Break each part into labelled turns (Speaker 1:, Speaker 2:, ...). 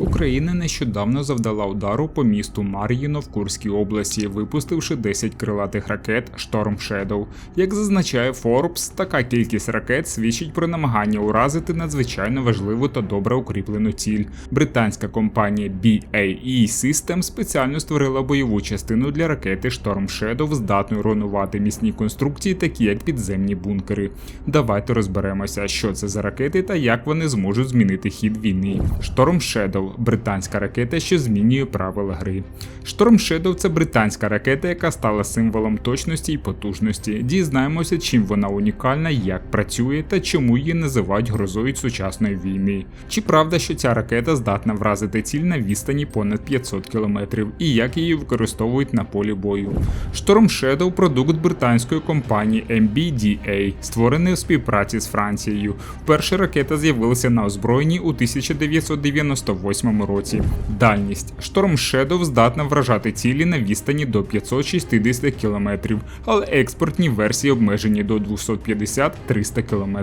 Speaker 1: Україна нещодавно завдала удару по місту Мар'їно в Курській області, випустивши 10 крилатих ракет Storm Shadow. Як зазначає Forbes, така кількість ракет свідчить про намагання уразити надзвичайно важливу та добре укріплену ціль. Британська компанія BAE Systems спеціально створила бойову частину для ракети Storm Shadow, здатною руйнувати міцні конструкції, такі як підземні бункери. Давайте розберемося, що це за ракети та як вони зможуть змінити хід війни. Storm Shadow – британська ракета, що змінює правила гри. Storm Shadow – це британська ракета, яка стала символом точності і потужності. Дізнаємося, чим вона унікальна, як працює та чому її називають грозою сучасної війни. Чи правда, що ця ракета здатна вразити ціль на відстані понад 500 км і як її використовують на полі бою? Storm Shadow – продукт британської компанії MBDA, створений у співпраці з Францією. Вперше ракета з'явилася на озброєнні у 1998 році. Дальність Storm Shadow здатна вражати цілі на відстані до 560 км, але експортні версії обмежені до 250-300 км.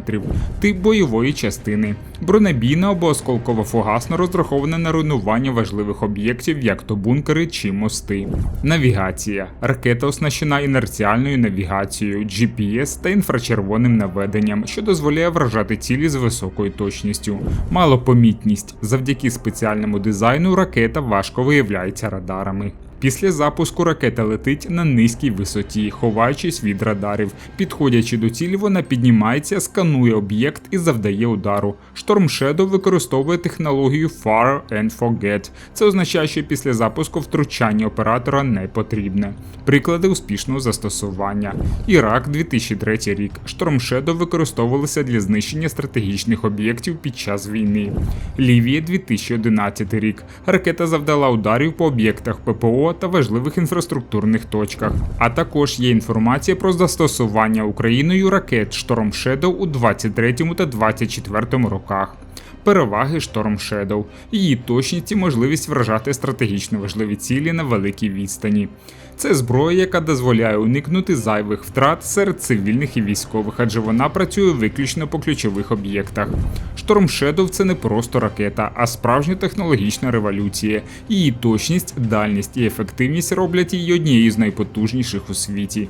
Speaker 1: Тип бойової частини. Бронебійна або осколково фугасно розрахована на руйнування важливих об'єктів, як то бункери чи мости. Навігація. Ракета оснащена інерціальною навігацією, GPS та інфрачервоним наведенням, що дозволяє вражати цілі з високою точністю. Малопомітність. Завдяки спеціальному дизайну ракета важко виявляється радарами. Після запуску ракета летить на низькій висоті, ховаючись від радарів. Підходячи до цілі, вона піднімається, сканує об'єкт і завдає удару. Storm Shadow використовує технологію Fire and Forget. Це означає, що після запуску втручання оператора не потрібне. Приклади успішного застосування. Ірак 2003 рік. Storm Shadow використовувалися для знищення стратегічних об'єктів під час війни. Лівія 2011 рік. Ракета завдала ударів по об'єктах ППО та важливих інфраструктурних точках. А також є інформація про застосування Україною ракет Shadow у 23 та 24 роках. Переваги Storm Shadow, її точність і можливість вражати стратегічно важливі цілі на великій відстані. Це зброя, яка дозволяє уникнути зайвих втрат серед цивільних і військових, адже вона працює виключно по ключових об'єктах. Storm Shadow – це не просто ракета, а справжня технологічна революція. Її точність, дальність і ефективність роблять її однією з найпотужніших у світі.